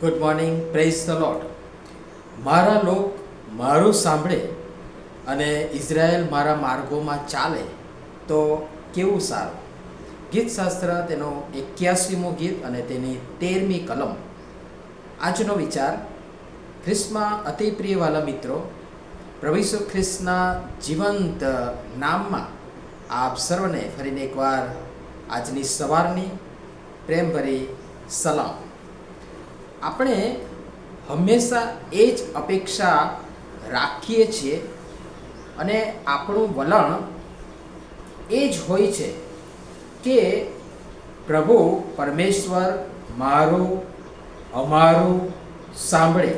Good morning praise the lord મારા લોક મારું સાંભળે અને ઇઝરાયલ મારા માર્ગોમાં ચાલે તો કેવું સારું? ગીતશાસ્ત્ર તેનો એક્યાસીમો ગીત અને તેની તેરમી કલમ. આજનો વિચાર, ખ્રિસ્તમાં અતિ પ્રિયવાલા મિત્રો, પ્રભુ ખ્રિસ્તના જીવંત નામમાં આપ સર્વને ફરીને એકવાર આજની સવારની પ્રેમભરી સલામ. આપણે હંમેશા એ જ અપેક્ષા રાખીએ છીએ અને આપણું વલણ એ જ હોય છે કે પ્રભુ પરમેશ્વર મારું, અમારું સાંભળે.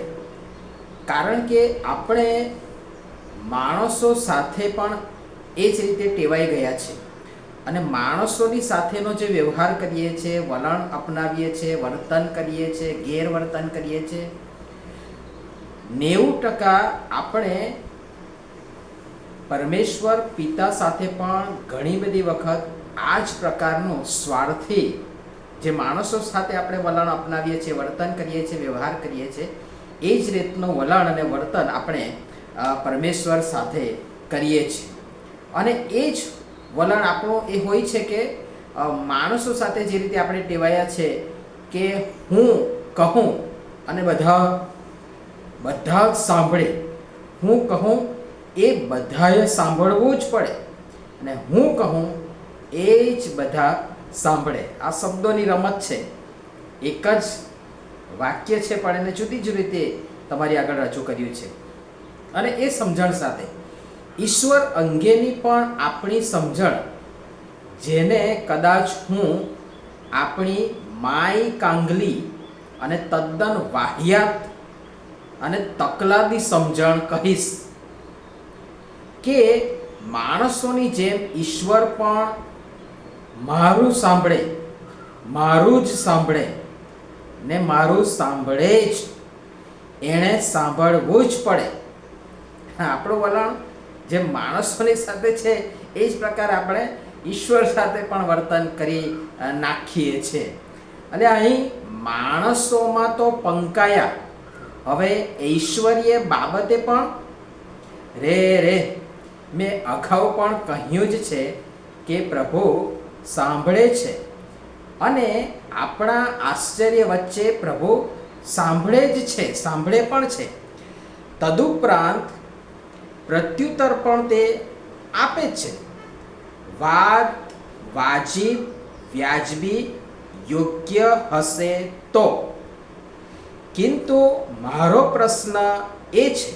કારણ કે આપણે માણસો સાથે પણ એ જ રીતે ટેવાઈ ગયા છે. અને માણસોની સાથેનો જે વ્યવહાર કરીએ છીએ, વલણ અપનાવીએ છીએ, વર્તન કરીએ છીએ, ગેરવર્તન કરીએ છીએ, નેવું ટકા આપણે પરમેશ્વર પિતા સાથે પણ ઘણી બધી વખત આ જ પ્રકારનું સ્વાર્થી જે માણસો સાથે આપણે વલણ અપનાવીએ છીએ, વર્તન કરીએ છીએ, વ્યવહાર કરીએ છીએ, એ જ રીતનું વલણ અને વર્તન આપણે પરમેશ્વર સાથે કરીએ છીએ. અને એ જ વલણ આપણું એ હોય છે કે માણસો સાથે જે રીતે આપણે ટેવાયા છે કે હું કહું અને બધા બધા જ સાંભળે. હું કહું એ બધાએ સાંભળવું જ પડે અને હું કહું એ જ બધા સાંભળે. આ શબ્દોની રમત છે. એક જ વાક્ય છે પણ એને જુદી જુદી રીતે તમારી આગળ રજૂ કર્યું છે. અને એ સમજણ સાથે ઈશ્વર અંગેની પણ આપણી સમજણ, જેને કદાચ હું આપણી માય કાંગલી અને તદ્દન વાહિયાત અને તકલાદી સમજણ કહીશ કે માણસોની જેમ ઈશ્વર પણ મારું સાંભળે, મારું જ સાંભળે ને મારું સાંભળે જ. એણે સાંભળવું જ પડે. આપણું વલણ જે માણસોની સાથે છે, એ જ પ્રકાર આપણે ઈશ્વર સાથે પણ વર્તન કરી નાખીએ છીએ. અને અહીં માણસોમાં તો પંકાયા. હવે ઐશ્વર્ય બાબતે પણ રે રે, મેં અગાઉ પણ કહ્યું જ છે કે પ્રભુ સાંભળે છે. અને આપણા આશ્ચર્ય વચ્ચે પ્રભુ સાંભળે જ છે, સાંભળે પણ છે. તદુપરાંત પ્રત્યુત્તર પણ તે આપે જ છે. વાત વાજિબ, વ્યાજબી, યોગ્ય હશે તો. કિંતુ મારો પ્રશ્ન એ છે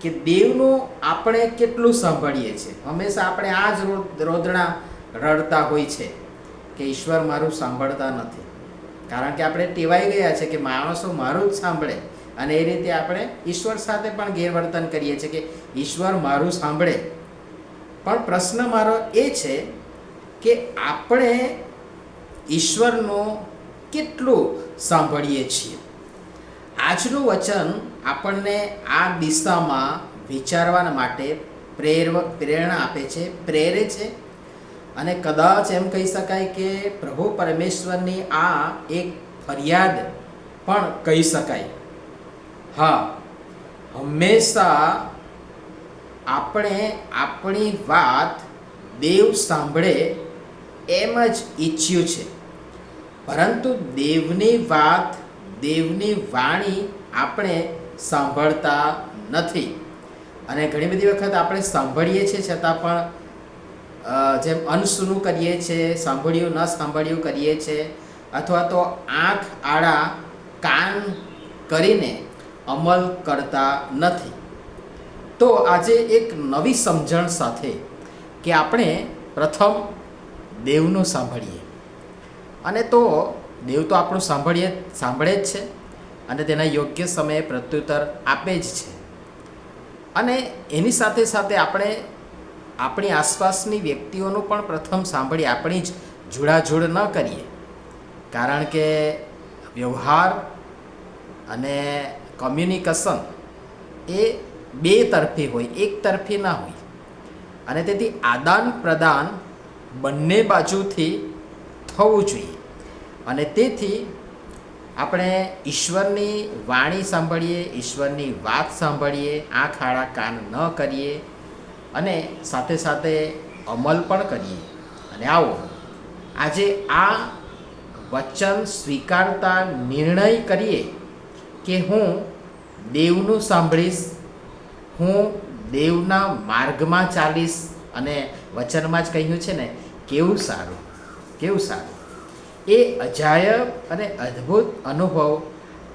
કે દેવનું આપણે કેટલું સાંભળીએ છીએ? હંમેશા આપણે આ જ રોદણા રડતા હોય છે કે ઈશ્વર મારું સાંભળતા નથી. કારણ કે આપણે ટેવાઈ ગયા છે કે માણસો મારું જ સાંભળે. અને એ રીતે આપણે ઈશ્વર સાથે પણ ગેરવર્તન કરીએ છીએ કે ઈશ્વર મારું સાંભળે. પણ પ્રશ્ન મારો એ છે કે આપણે ઈશ્વરનું કેટલું સાંભળીએ છીએ? આજનું વચન આપણને આ દિશામાં વિચારવા માટે પ્રેરવ, પ્રેરણા આપે છે, પ્રેરે છે. અને કદાચ એમ કહી શકાય કે પ્રભુ પરમેશ્વરની આ એક ફરિયાદ પણ કહી શકાય. હા, હંમેશા આપણે આપણી વાત દેવ સાંભળે એમ જ ઈચ્છ્યું છે. પરંતુ દેવની વાત, દેવની વાણી આપણે સાંભળતા નથી. અને ઘણી બધી વખત આપણે સાંભળીએ છીએ, છતાં પણ જેમ અનસુનું કરીએ છીએ, સાંભળ્યું, ન સાંભળ્યું કરીએ છીએ, અથવા તો આંખ, આડા કાન કરીને અમલ કરતા નથી. તો આજે એક નવી સમજણ સાથે કે આપણે પ્રથમ દેવનું સાંભળીએ. અને તો દેવ તો આપણું સાંભળીએ, સાંભળે જ છે અને તેના યોગ્ય સમયે પ્રત્યુત્તર આપે જ છે. અને એની સાથે સાથે આપણે આપણી આસપાસની વ્યક્તિઓનું પણ પ્રથમ સાંભળી આપણી જ જોડાજોડ ન કરીએ. કારણ કે વ્યવહાર અને કમ્યુનિકેશન એ બે તરફી હોય, એક તરફી ના હોય. અને તેથી આદાન પ્રદાન બંને બાજુથી થવું જોઈએ. અને તેથી આપણે ઈશ્વરની વાણી સાંભળીએ, ઈશ્વરની વાત સાંભળીએ, આંખ આડા કાન ન કરીએ, અને સાથે સાથે અમલ પણ કરીએ. અને આવો, આજે આ વચન સ્વીકારતા નિર્ણય કરીએ. કે હું દેવનું સાંભળીશ, હું દેવના માર્ગમાં ચાલીશ અને વચનમાં જ કહ્યું છે ને, કેવું સારું કેવું સારું. એ અજાયબ અને અદ્ભુત અનુભવ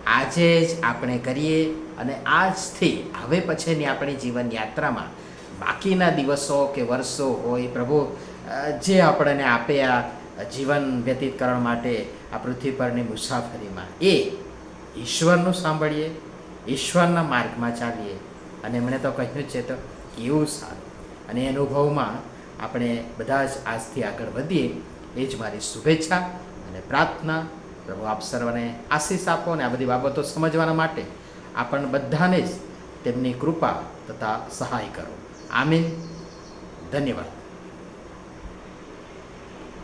આજે જ આપણે કરીએ અને આજથી હવે પછીની આપણી જીવન યાત્રામાં બાકીના દિવસો કે વર્ષો હોય પ્રભુ જે આપણને આપે આ જીવન વ્યતીત કરવા માટે આ પૃથ્વી પરની મુસાફરીમાં એ ઈશ્વરનું સાંભળીએ, ઈશ્વરના માર્ગમાં ચાલીએ. અને એમણે તો કહ્યું છે, તો કેવું સારું? અને એ અનુભવમાં આપણે બધા જ આજથી આગળ વધીએ. એ જ મારી શુભેચ્છા અને પ્રાર્થના. પ્રભુ આપ સર્વને આશીષ આપો અને આ બધી બાબતો સમજવાના માટે આપણને બધાને જ તેમની કૃપા તથા સહાય કરો. આમીન. ધન્યવાદ.